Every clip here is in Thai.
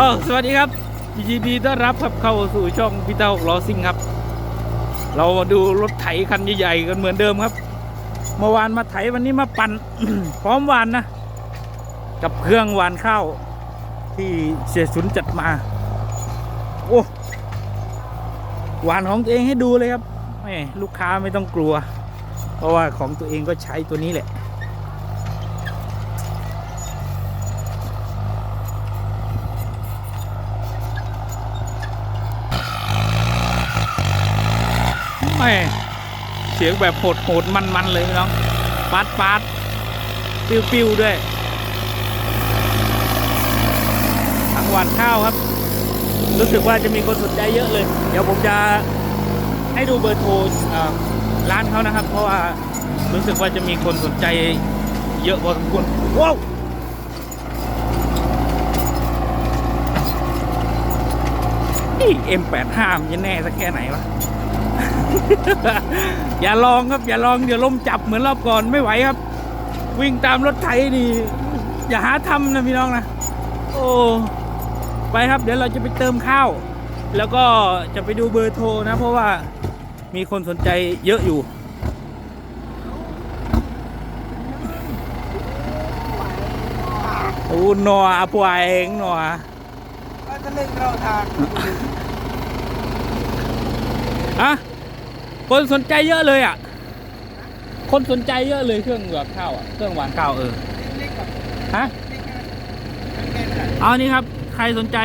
เออสวัสดีครับยินดีต้อนรับครับเข้าสู่ช่องพิต้าหกล้อซิ่งครับ เรามาดูรถไถคันใหญ่ๆกันเหมือนเดิมครับ เมื่อวานมาไถวันนี้มาปั่น พร้อมวานนะ กับเครื่องวานข้าวที่เสียสุนจัดมา โอ้วานของตัวเองให้ดูเลยครับแม่ลูกค้าไม่ต้องกลัว เพราะว่าของตัวเองก็ใช้ตัวนี้แหละ แม่เสียงแบบโหดโหดมันมันเลยพี่น้องปาดปาดปิ้วปิ้วด้วยทั้งวันข้าวครับ รู้สึกว่าจะมีคนสนใจเยอะเลย เดี๋ยวผมจะให้ดูเบอร์โทรร้านเขานะครับ เพราะว่ารู้สึกว่าจะมีคนสนใจเยอะพอสมควรว้าวนี่ M85 มันจะแน่สักแค่ไหนวะ อย่าลองครับ อย่าลองเดี๋ยวลมจับเหมือนรอบก่อนไม่ไหวครับ วิ่งตามรถไถนี่ อย่าหาทำนะพี่น้องนะโอ้ไปครับ เดี๋ยวเราจะไปเติมข้าว แล้วก็จะไปดูเบอร์โทรนะ เพราะว่ามีคนสนใจเยอะอยู่โอ้หนอปวายเองหนอก็จะเล่นเราทางอะ คนสนใจเยอะเลยอะ คนสนใจเยอะเลยเครื่องหวานข้าวอะ เครื่องหวานข้าวเออเล็กกับฮะเล็กกับเอานี่ครับ ใครสนใจ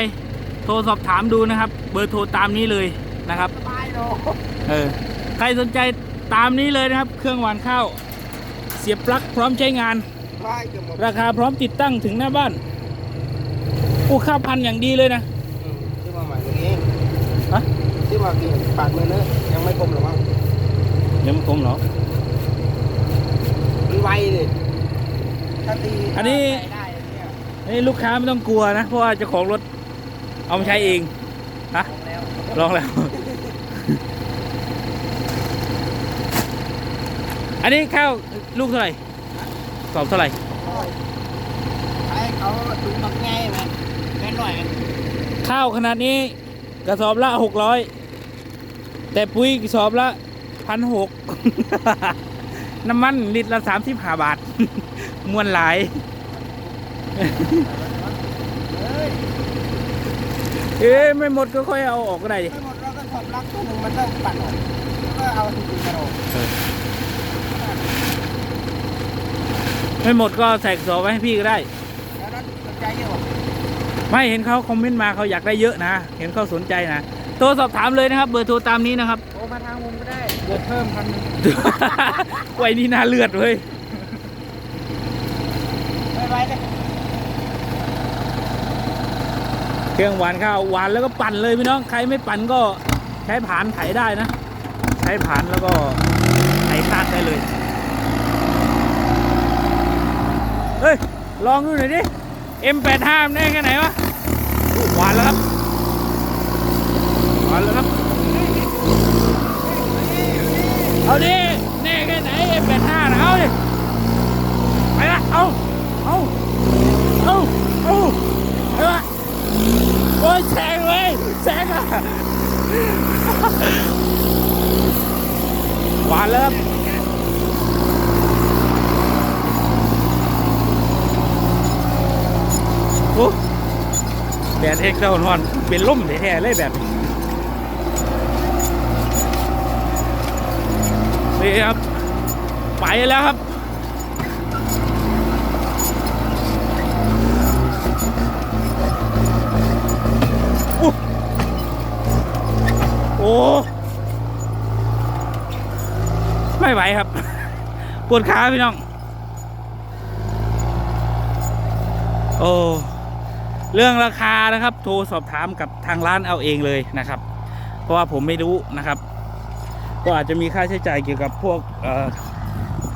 โทรสอบถามดูนะครับ เบอร์โทรตามนี้เลยนะครับสบายเนาะเออ ใครสนใจตามนี้เลยนะครับ เครื่องหวานข้าว เสียบปลั๊กพร้อมใช้งานสบายเกือบหมดราคาพร้อมติดตั้งถึงหน้าบ้านอู้ค่าพันอย่างดีเลยนะอืมซื้อมาใหม่อย่างนี้ฮะซื้อมากี่ปาดมือเนอะยังไม่คมหรอกมั้ง ยังไม่คมเหรอ มันไวเลยถ้าตีอันนี้ ได้เนี่ยนี่ลูกค้าไม่ต้องกลัวนะ เพราะว่าเจ้าของรถเอามาใช้เองนะลองแล้วลองแล้ว อันนี้ข้าวลูกเท่าไหร่สอบเท่าไหร่ ให้เขาถุงมักง่ายไหมแม่นหน่อยไหมข้าวขนาดนี้กระสอบละหกร้อยแต่ปุ๋ยกระสอบละ พันหกน้ำมันลิตรละสามสิบห้าบาท มวนหลายเฮ้ยเอ๊ะไม่หมดก็ค่อยเอาออกก็ได้ดิไม่หมดเราก็ถอดปลั๊กตัวหนึ่งมันต้องปัดออกแล้วก็เอาถุงกระโดดไม่หมดก็ใส่กระสอบไว้ให้พี่ก็ได้แล้วนั้นสนใจเยอะกว่าไม่เห็นเขาคอมเมนต์มาเขาอยากได้เยอะนะ เห็นเขาสนใจนะ โทรสอบถามเลยนะครับ เบอร์โทรตามนี้นะครับโอ้มาทางมุมก็ได้ บวกเพิ่มพันหนึ่งไว้นี่น่าเลือดเว้ยไม่ไหวเลยเครื่องหวานข้าวหวานแล้วก็ปั่นเลยพี่น้องใครไม่ปั่นก็ใช้ผานไถได้นะ ใช้ผานแล้วก็ไถคาดได้เลยเฮ้ย ลองดูหน่อยดิ M85 มันได้แค่ไหนวะอู้หวานแล้วครับหวานแล้วครับ เอาดิแน่แค่ไหน M85 นะเอาดิไปละเอาเอาเอาเอาไปละโอ้ยแซงเลยแซงอะหวานแล้วครับโอ้แดดเอกเจ้าหอนเป็นล่มแท้ๆเลยแบบนี้ นี่ครับ ไปแล้วครับ โอ้ ไม่ไหวครับ ปวดขาพี่น้อง โอ้ เรื่องราคานะครับ โทรสอบถามกับทางร้านเอาเองเลยนะครับ เพราะว่าผมไม่รู้นะครับ ก็อาจจะมีค่าใช้จ่ายเกี่ยวกับพวก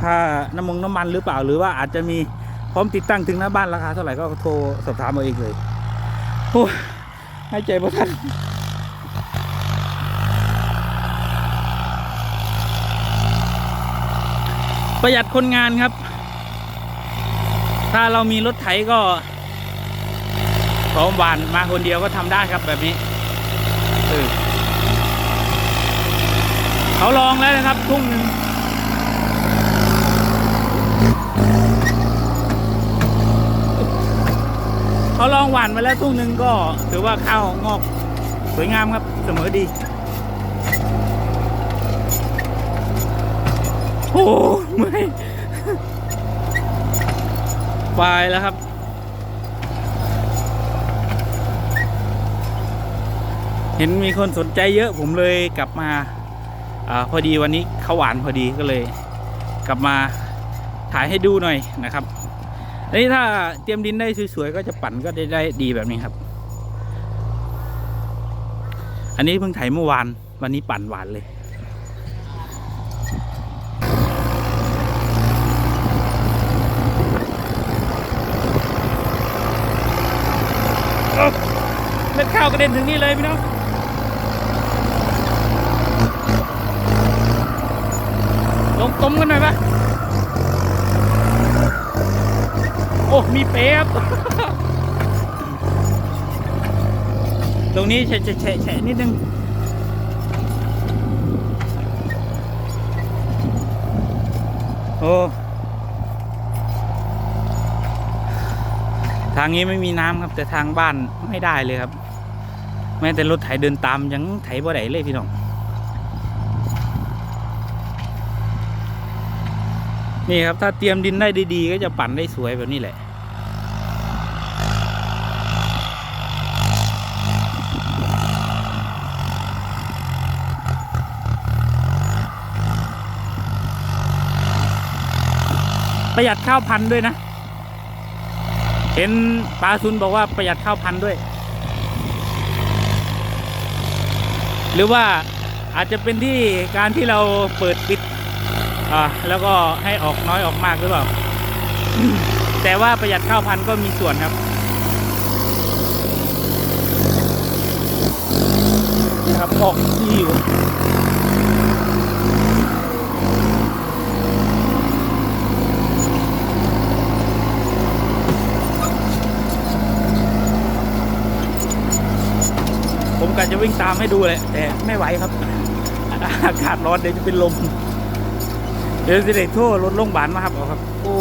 ค่าน้ำมงน้ำมันหรือเปล่า หรือว่าอาจจะมีพร้อมติดตั้งถึงหน้าบ้านราคาเท่าไหร่ก็โทรสอบถามเอาเองเลยโอ้ยให้ใจประทันประหยัดคนงานครับ ถ้าเรามีรถไถก็พร้อมหวานมาคนเดียวก็ทำได้ครับแบบนี้ เขาลองแล้วนะครับทุ่งหนึ่งเขาลองหวานมาแล้วทุ่งหนึ่งก็ถือว่าข้าวงอกสวยงามครับเสมอดีโอ้ไม่ไปแล้วครับเห็นมีคนสนใจเยอะผมเลยกลับมา อพอดีวันนี้เขาหวานพอดีก็เลย กลับมาถ่ายให้ดูหน่อยนะครับอันนี้ถ้าเตรียมดินได้สวยๆก็จะปั่นก็ได้ได้ดีแบบนี้ครับ อันนี้เพิ่งไถเมื่อวานวันนี้ปั่นหวานเลยเม็ดข้าวกระเด็นถึงนี่เลยพี่น้อง ลงต้มกันหน่อยปะโอ้ มีเป๊บตรงนี้แฉะแฉะแฉะแฉะนิดนึงโอ้ทางนี้ไม่มีน้ำครับแต่ทางบ้านไม่ได้เลยครับ แม้แต่รถไถเดินตามยังไถบ่ได้เลยพี่น้อง นี่ครับ ถ้าเตรียมดินได้ดีๆ ก็จะปั่นได้สวยแบบนี้แหละ ประหยัดข้าวพันธุ์ด้วยนะ เห็นปลาซุนบอกว่าประหยัดข้าวพันธุ์ด้วย หรือว่าอาจจะเป็นที่การที่เราเปิดปิด อ่าแล้วก็ให้ออกน้อยออกมากหรือเปล่า แต่ว่าประหยัดข้าวพันธุ์ก็มีส่วนครับ ครับออกที่อยู่ผมกะจะวิ่งตามให้ดูเลยแต่ไม่ไหวครับ อากาศร้อนเดี๋ยวจะเป็นลม เดี๋ยวจะได้โทษรถโรงพยาบาลมาครับเอาครับ โอ้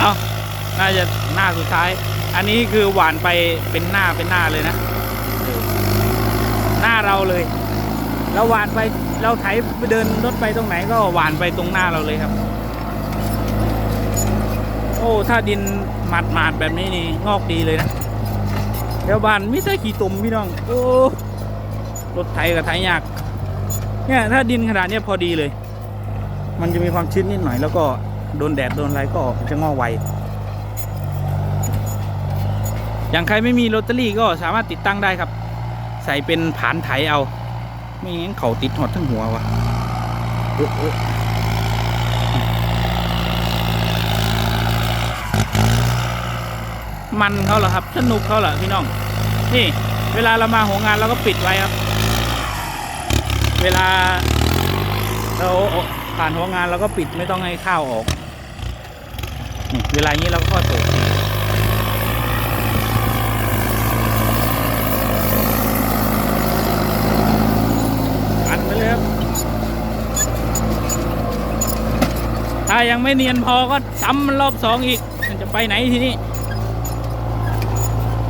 เอาน่าจะหน้าสุดท้าย อันนี้คือหวานไปเป็นหน้าเป็นหน้าเลยนะ หน้าเราเลย เราหวานไปเราไถไปเดินรถไปตรงไหนก็หวานไปตรงหน้าเราเลยครับ โอ้ ถ้าดินหมาดหมาดๆแบบนี้นี่งอกดีเลยนะเดี๋ยวบ้านมิใช่ขี่ตุ่มพี่น้อง โอ้ รถไถกับไถยาก เนี่ยถ้าดินขนาดนี้พอดีเลย มันจะมีความชื้นนิดหน่อยแล้วก็โดนแดดโดนอะไรก็จะงอกไว อย่างใครไม่มีโรตารี่ก็สามารถติดตั้งได้ครับ ใส่เป็นผานไถเอา ไม่งั้นเขาติดหอดทั้งหัววะเอ๊ะเอ๊ะมันเขาเหรอครับ สนุกเขาเหรอพี่น้อง นี่ เวลาเรามาหัวงานเราก็ปิดไว้ครับ เวลาเราผ่านหัวงานเราก็ปิดไม่ต้องให้ข้าวออก เวลานี้เราก็เปิดอัดไปเลยครับ ถ้ายังไม่เนียนพอก็ซ้ำมันรอบสองอีก มันจะไปไหนทีนี้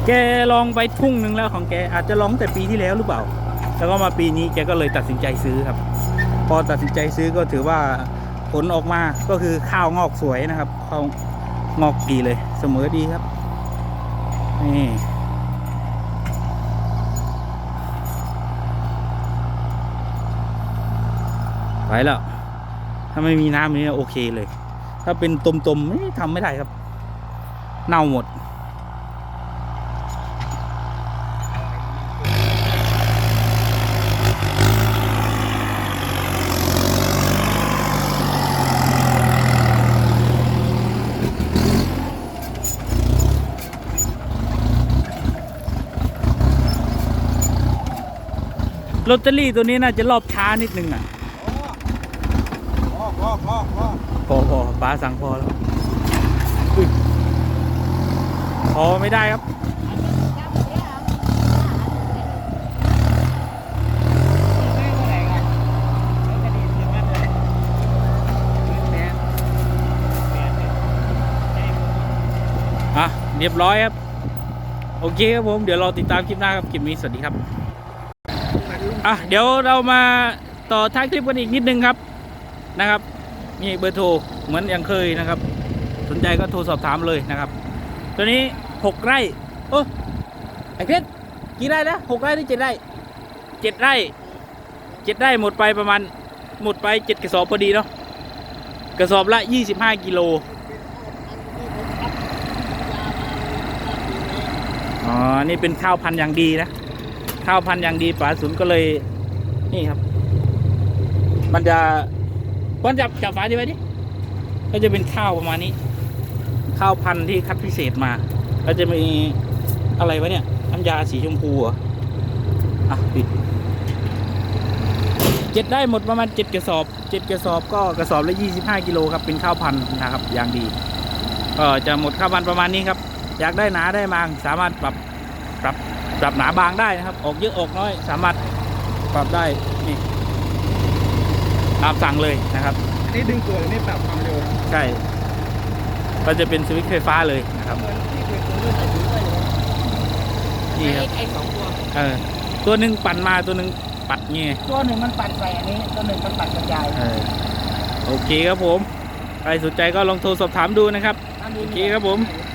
แกลองไปทุ่งหนึ่งแล้วของแกอาจจะลองแต่ปีที่แล้วหรือเปล่า แล้วก็มาปีนี้แกก็เลยตัดสินใจซื้อครับ พอตัดสินใจซื้อก็ถือว่าผลออกมาก็คือข้าวงอกสวยนะครับข้าวงอกดีเลยเสมอดีครับนี่ไปแล้วถ้าไม่มีน้ำนี้โอเคเลย ถ้าเป็นตมๆไม่ทำไม่ได้ครับ เน่าหมด ลอตเตอรี่ตัวนี้น่าจะรอบช้านิดนึงอะพอพอพอพอพอพอป้าสั่งพอแล้วพอไม่ได้ครับอะเรียบร้อยครับ โอเคครับผม เดี๋ยวเราติดตามคลิปหน้าครับ คลิปนี้ สวัสดีครับ อะเดี๋ยวเรามาต่อท้ายคลิปกันอีกนิดนึงครับนะครับมีเบอร์โทรเหมือนอย่างเคยนะครับ สนใจก็โทรสอบถามเลยนะครับ ตัวนี้หกไร่โอ้ไอเพชรกี่ไร่นะหกไร่หรือเจ็ดไร่เจ็ดไร่เจ็ดไร่หมดไปประมาณหมดไปเจ็ดกระสอบพอดีเนาะกระสอบละยี่สิบห้ากิโลอ๋อ นี่เป็นข้าวพันธุ์อย่างดีนะ ข้าวพันธุ์อย่างดีป๋าสุนก็เลยนี่ครับ มันจะป้อนจับจับฝาดีไว้ดิก็จะเป็นข้าวประมาณนี้ ข้าวพันธุ์ที่คัดพิเศษมา ก็จะมีอะไรวะเนี่ยน้ำยาสีชมพูอะปิดเจ็ดได้หมดประมาณเจ็ดกระสอบเจ็ดกระสอบก็กระสอบละยี่สิบห้ากิโลครับเป็นข้าวพันธุ์นะครับอย่างดีก็จะหมดข้าวพันธุ์ประมาณนี้ครับ อยากได้หนาได้บางสามารถปรับปรับ ปรับหนาบางได้นะครับ ออกเยอะออกน้อย สามารถปรับได้นี่ตามสั่งเลยนะครับอันนี้ดึงตัวหรือไม่ปรับความเร็วนะใช่ก็จะเป็นสวิตช์ไฟฟ้าเลยนะครับเหมือนที่เคยตัวด้วยแต่ถือด้วยนี่ครับไอ้สองตัวเออตัวหนึ่งปั่นมาตัวหนึ่งปัดเงี้ยตัวหนึ่งมันปัดใส่อันนี้ ตัวหนึ่งมันปัดกระจายเออโอเคครับผม ใครสนใจก็ลองโทรสอบถามดูนะครับ โอเคครับผมเ